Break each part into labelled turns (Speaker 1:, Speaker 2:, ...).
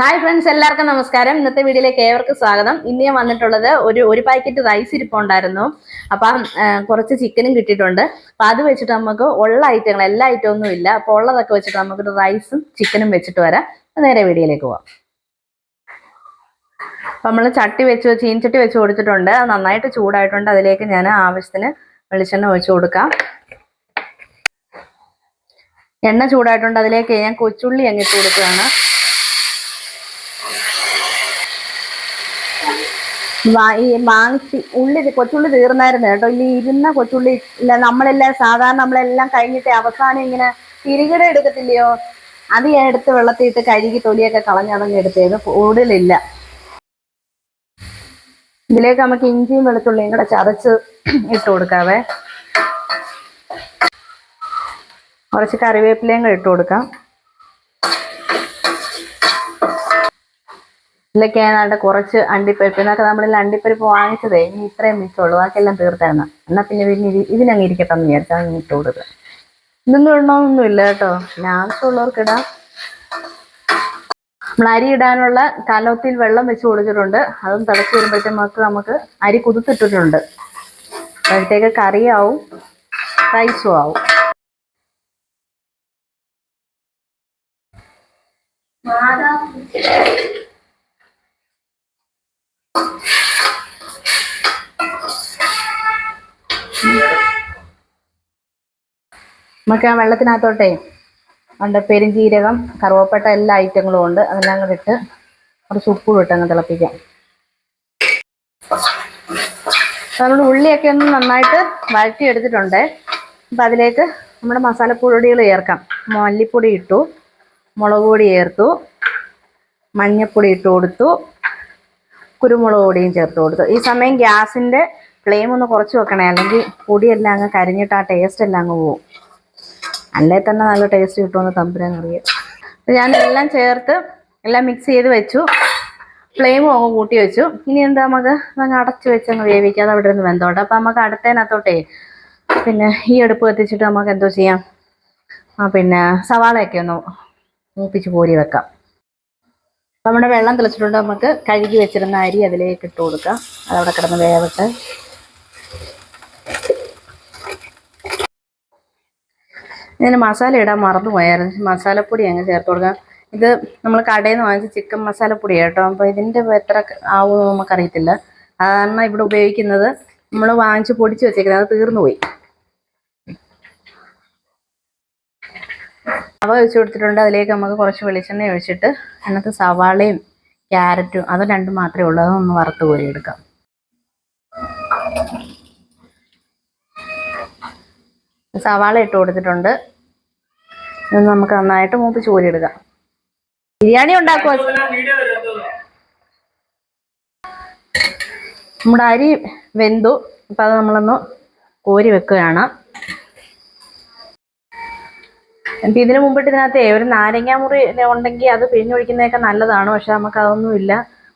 Speaker 1: Hi friends എല്ലാവർക്കും നമസ്കാരം. ഇന്നത്തെ വീഡിയോയിലേക്ക് ഏവർക്കും സ്വാഗതം. ഇന്ന് ഞാൻ വന്നിട്ടുള്ളത് ഒരു ഒരു പാക്കറ്റ് റൈസ് ഇരിപ്പുണ്ടായിരുന്നു അപ്പം കുറച്ച് ചിക്കനും കിട്ടിയിട്ടുണ്ട്. അപ്പം അത് വെച്ചിട്ട് നമുക്ക് ഉള്ള ഐറ്റങ്ങൾ എല്ലാ ഐറ്റം ഒന്നും ഇല്ല. അപ്പോൾ ഉള്ളതൊക്കെ വെച്ചിട്ട് നമുക്കൊരു റൈസും ചിക്കനും വെച്ചിട്ട് വരാം. നേരെ വീഡിയോയിലേക്ക് പോവാം. അപ്പം നമ്മൾ ചട്ടി വെച്ച് ചീൻചട്ടി വെച്ച് കൊടുത്തിട്ടുണ്ട്. നന്നായിട്ട് ചൂടായിട്ടുണ്ട്. അതിലേക്ക് ഞാൻ ആവശ്യത്തിന് വെളിച്ചെണ്ണ ഒഴിച്ച് കൊടുക്കാം. എണ്ണ ചൂടായിട്ടുണ്ട്. അതിലേക്ക് ഞാൻ കൊച്ചുള്ളി അങ്ങിട്ട് കൊടുക്കുകയാണ്. ഈ വാങ്ങിച്ച് ഉള്ളി കൊച്ചുള്ളി തീർന്നായിരുന്നു കേട്ടോ. ഇനി ഇരുന്ന കൊച്ചുള്ളി ഇല്ല നമ്മളെല്ലാം സാധാരണ നമ്മളെല്ലാം കഴിഞ്ഞിട്ട് അവസാനം ഇങ്ങനെ തിരികട എടുക്കത്തില്ലയോ? അത് ഞാൻ എടുത്ത് വെള്ളത്തിയിട്ട് കഴുകി തൊലിയൊക്കെ കളഞ്ഞതങ്ങ് എടുത്തേത് കൂടുതലില്ല. ഇതിലേക്ക് നമുക്ക് ഇഞ്ചിയും വെളുത്തുള്ളിയും കൂടെ ചതച്ച് ഇട്ട് കൊടുക്കാവേ. കുറച്ച് കറിവേപ്പിലയും കൂടെ ഇട്ട് കൊടുക്കാം. ഇതിലൊക്കെ ഏതാണ്ട് കുറച്ച് അണ്ടിപ്പരിപ്പ്. എന്നൊക്കെ നമ്മളിൽ അണ്ടിപ്പരിപ്പ് വാങ്ങിച്ചതേ. ഇനി ഇത്രയും മിച്ചമുള്ളൂ. ബാക്കിയെല്ലാം തീർത്തായിരുന്നു എന്നാൽ പിന്നെ പിന്നെ ഇത് ഇതിനങ്ങ് ഇരിക്കട്ടെ എന്ന് വിചാരിച്ചാൽ ഇട്ട് കൊടുക്കുക ഇതൊന്നും ഇടണമെന്നൊന്നും ഇല്ല കേട്ടോ. പിന്നെ ഇടാം. നമ്മൾ അരി ഇടാനുള്ള കലത്തിൽ വെള്ളം വെച്ച് കൊടുത്തിട്ടുണ്ട്. അതും തിളച്ച് വരുമ്പോഴത്തേക്ക് നമുക്ക് അരി കുതിർത്തിട്ടിട്ടുണ്ട്. അപ്പോഴത്തേക്ക് കറിയാവും റൈസും ആവും. നമുക്ക് ആ വെള്ളത്തിനകത്തോട്ടേ ഉണ്ട് പെരുംജീരകം കറുവപ്പട്ട എല്ലാ ഐറ്റങ്ങളും ഉണ്ട്. അതെല്ലാം കൂടെ ഇട്ട് കുറച്ച് ഉപ്പും ഇട്ട് അങ്ങ് തിളപ്പിക്കാം. നമ്മൾ ഉള്ളിയൊക്കെ ഒന്ന് നന്നായിട്ട് വഴറ്റി എടുത്തിട്ടുണ്ട് അപ്പം അതിലേക്ക് നമ്മുടെ മസാലപ്പൊടികൾ ചേർക്കാം. മല്ലിപ്പൊടി ഇട്ടു മുളക് പൊടി ചേർത്തു മഞ്ഞൾപ്പൊടി ഇട്ട് കൊടുത്തു കുരുമുളക് പൊടിയും ചേർത്ത് കൊടുത്തു. ഈ സമയം ഗ്യാസിന്റെ ഫ്ലെയിം ഒന്ന് കുറച്ച് വെക്കണേ. അല്ലെങ്കിൽ പൊടിയെല്ലാം അങ്ങ് കരിഞ്ഞിട്ട് ആ ടേസ്റ്റ് എല്ലാം അങ്ങ് പോകും അല്ലേ തന്നെ നല്ല ടേസ്റ്റ് കിട്ടുമെന്ന് തമ്പുരാൻ അറിയാം. ഞാൻ എല്ലാം ചേർത്ത് എല്ലാം മിക്സ് ചെയ്ത് വെച്ചു. ഫ്ലെയിം അങ്ങ് കൂട്ടി വെച്ചു. ഇനി എന്താ നമുക്ക് അങ്ങ് അടച്ച് വെച്ച് അങ്ങ് വേവിക്കാതെ അവിടെ നിന്ന് വെന്തോട്ടെ. അപ്പം നമുക്ക് അടുത്തതിനകത്തോട്ടേ പിന്നെ ഈ അടുപ്പ് കത്തിച്ചിട്ട് നമുക്ക് എന്തോ ചെയ്യാം. ആ പിന്നെ സവാളയൊക്കെ ഒന്ന് മൂപ്പിച്ച് കോരി വെക്കാം. നമ്മുടെ വെള്ളം തിളച്ചിട്ടുണ്ട്. നമുക്ക് കഴുകി വെച്ചിരുന്ന അരി അതിലേക്ക് ഇട്ട് കൊടുക്കാം. അതവിടെ കിടന്ന് വേവട്ടെ. ഇതിന് മസാല ഇടാൻ മറന്നു പോയായിരുന്നു മസാലപ്പൊടി അങ്ങ് ചേർത്ത് കൊടുക്കാം. ഇത് നമ്മൾ കടയിൽ നിന്ന് വാങ്ങിച്ച ചിക്കൻ മസാലപ്പൊടി കേട്ടോ അപ്പോൾ ഇതിന്റെ എത്ര ആവുമെന്ന് നമുക്കറിയത്തില്ല. അതാണ് ഇവിടെ ഉപയോഗിക്കുന്നത്. നമ്മൾ വാങ്ങിച്ച് പൊടിച്ച് വെച്ചേക്കുന്നത്. അത് തീർന്നു പോയി അവ ഒഴിച്ചു കൊടുത്തിട്ടുണ്ട്. അതിലേക്ക് നമുക്ക് കുറച്ച് വെളിച്ചെണ്ണ ഒഴിച്ചിട്ട് അതിനകത്ത് സവാളയും ക്യാരറ്റും അത് രണ്ടും മാത്രമേ ഉള്ളൂ. അതൊന്ന് വറുത്ത് കോരി എടുക്കാം. സവാള ഇട്ട് കൊടുത്തിട്ടുണ്ട്. ഇത് നമുക്ക് നന്നായിട്ട് മൂപ്പ് കോരി എടുക്കാം ബിരിയാണി ഉണ്ടാക്കുക നമ്മുടെ അരി വെന്തു. അപ്പം അത് നമ്മളൊന്ന് കോരി വെക്കുകയാണ്. ഇപ്പം ഇതിനു മുമ്പിട്ട് ഇതിനകത്ത് ഒരു നാരങ്ങാ മുറി ഉണ്ടെങ്കിൽ അത് പിഴിഞ്ഞൊഴിക്കുന്നതൊക്കെ നല്ലതാണ്. പക്ഷെ നമുക്ക് അതൊന്നും ഇല്ല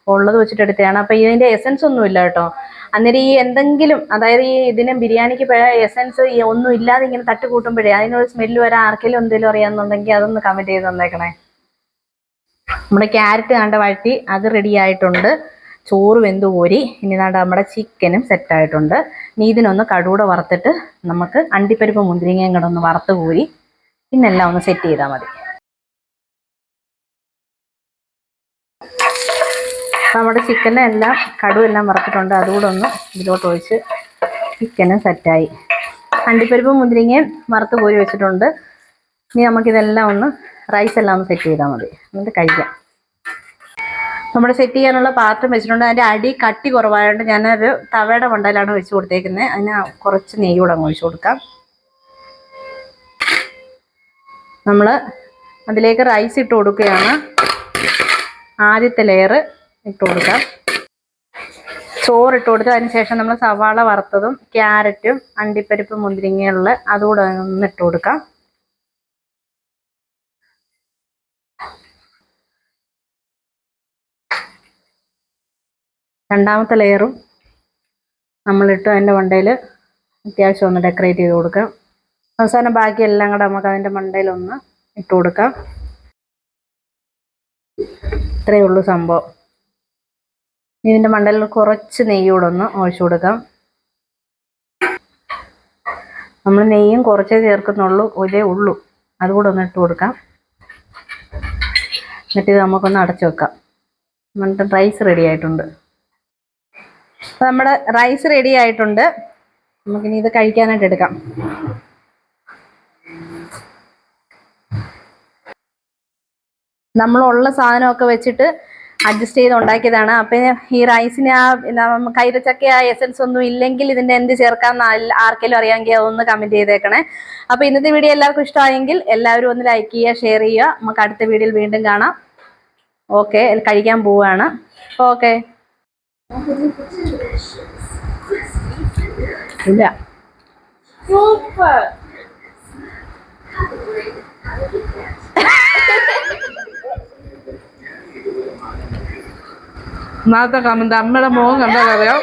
Speaker 1: ഉള്ളത് വെച്ചിട്ട് എടുത്തതാണ്. അപ്പൊ ഇതിന്റെ എസൻസ് ഒന്നും ഇല്ല കേട്ടോ. അന്നേരം ഈ എന്തെങ്കിലും അതായത് ഈ ഇതിന് ബിരിയാണിക്ക് എസൻസ് ഒന്നും ഇല്ലാതെ ഇങ്ങനെ തട്ട് കൂട്ടുമ്പോഴേ അതിനൊരു സ്മെല്ല് വരാൻ ആർക്കെങ്കിലും എന്തെങ്കിലും അറിയാമെന്നുണ്ടെങ്കിൽ അതൊന്ന് കമന്റ് ചെയ്ത് തന്നേക്കണേ. നമ്മുടെ ക്യാരറ്റ് കണ്ട വഴറ്റി അത് റെഡി ആയിട്ടുണ്ട്. ചോറ് വെന്ത് കോരി. ഇനി നാണ്ട നമ്മുടെ ചിക്കനും സെറ്റായിട്ടുണ്ട് ഇനി ഇതിനൊന്ന് കടുകൂടെ വറുത്തിട്ട് നമുക്ക് അണ്ടിപ്പരിപ്പ് മുന്തിരിങ്ങയും കൂടെ ഒന്ന് വറുത്ത് കോരി. പിന്നെല്ലാം ഒന്ന് സെറ്റ് ചെയ്താൽ മതി. നമ്മുടെ ചിക്കനെ എല്ലാം കടുവെല്ലാം വറുത്തിട്ടുണ്ട്. അതുകൂടെ ഒന്ന് ഇതിലോട്ട് ഒഴിച്ച് ചിക്കനും സെറ്റായി അണ്ടിപ്പരിപ്പും മുന്തിരിങ്ങയും വറുത്ത് കോരി വെച്ചിട്ടുണ്ട്. ഇനി നമുക്കിതെല്ലാം ഒന്ന് റൈസ് എല്ലാം ഒന്ന് സെറ്റ് ചെയ്താൽ മതി. എന്നിട്ട് കഴിക്കാം. നമ്മൾ സെറ്റ് ചെയ്യാനുള്ള പാത്രം വെച്ചിട്ടുണ്ട്. അതിന്റെ അടി കട്ടി കുറവായതുകൊണ്ട് ഞാനൊരു തവയുടെ മണ്ടയിലാണ് വെച്ച് കൊടുത്തേക്കുന്നത് അതിന് കുറച്ച് നെയ്യ് കൂടെ അങ്ങ് ഒഴിച്ചു കൊടുക്കാം. നമ്മൾ അതിലേക്ക് റൈസ് ഇട്ട് കൊടുക്കുകയാണ് ആദ്യത്തെ ലെയർ ഇട്ട് കൊടുക്കാം. ചോറ് ഇട്ട് കൊടുത്ത്. അതിന് ശേഷം നമ്മൾ സവാള വറുത്തതും ക്യാരറ്റും അണ്ടിപ്പരിപ്പ് മുന്തിരിങ്ങയുള്ള അതുകൂടെ ഒന്ന് ഇട്ട് കൊടുക്കാം. രണ്ടാമത്തെ ലെയറും നമ്മളിട്ട് അതിന്റെ മണ്ടയിൽ അത്യാവശ്യം ഒന്ന് ഡെക്കറേറ്റ് ചെയ്ത് കൊടുക്കാം. അവസാനം ബാക്കി എല്ലാം കൂടെ നമുക്ക് അതിന്റെ മണ്ടയിൽ ഒന്ന് ഇട്ട് കൊടുക്കാം. ഇത്രയേ ഉള്ളൂ സംഭവം. ഇതിന്റെ മണ്ടലിൽ കുറച്ച് നെയ്യ് കൂടെ ഒന്ന് ഒഴിച്ചു കൊടുക്കാം. നമ്മൾ നെയ്യും കുറച്ചേ ചേർക്കുന്നുള്ളൂ ഒരേ ഉള്ളൂ. അതുകൂടെ ഒന്ന് ഇട്ട് കൊടുക്കാം. എന്നിട്ട് ഇത് നമുക്കൊന്ന് അടച്ചു വെക്കാം. എന്നിട്ട് റൈസ് റെഡി ആയിട്ടുണ്ട്. അപ്പോൾ നമ്മുടെ റൈസ് റെഡി ആയിട്ടുണ്ട്. നമുക്കിനി ഇത് കഴിക്കാനായിട്ട് എടുക്കാം. നമ്മളുള്ള സാധനമൊക്കെ വെച്ചിട്ട് അഡ്ജസ്റ്റ് ചെയ്ത് ഉണ്ടാക്കിയതാണ് അപ്പം ഈ റൈസിന് ആ കൈരച്ചക്ക ആ എസൻസ് ഒന്നും ഇല്ലെങ്കിൽ ഇതിന്റെ എന്ത് ചേർക്കാം ആർക്കെങ്കിലും അറിയാമെങ്കിൽ അതൊന്ന് കമന്റ് ചെയ്തേക്കണേ. അപ്പോൾ ഇന്നത്തെ വീഡിയോ എല്ലാവർക്കും ഇഷ്ടമായെങ്കിൽ എല്ലാവരും ഒന്ന് ലൈക്ക് ചെയ്യുക ഷെയർ ചെയ്യുക. നമുക്ക് അടുത്ത വീഡിയോയിൽ വീണ്ടും കാണാം. ഓക്കെ കഴിക്കാൻ പോവുകയാണ്. ഓക്കെ ഇല്ല. ഒന്നാമത്തെ കമന്റ് അമ്മയുടെ മുഖം കണ്ടാൽ അറിയാം